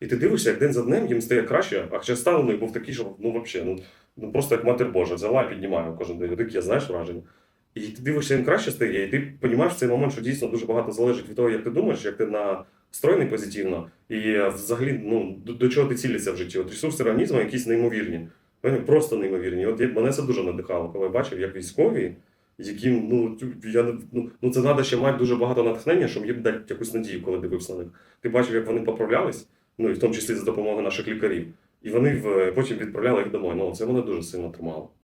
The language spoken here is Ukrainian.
І ти дивишся, як день за днем їм стає краще, а хоча стан них був такий, що ну взагалі, ну, ну просто як матір Божа, взяла і піднімає кожен день. Таке, знаєш, враження. І ти дивишся, їм краще стає, і ти розумієш в цей момент, що дійсно дуже багато залежить від того, як ти думаєш, як ти настроєний позитивно, і взагалі ну, до, до чого ти цілишся в житті. От ресурси організму якісь неймовірні. Вони Просто неймовірні. От мене це дуже надихало, коли я бачив, як військові, яким ну, я, ну, ну це треба ще мати дуже багато натхнення, щоб їм дати якусь надію, коли дивився на них. Ти бачив, як вони поправлялись, ну і в тому числі за допомогою наших лікарів. І вони в, потім відправляли їх домой. Ну, це мене дуже сильно тримало.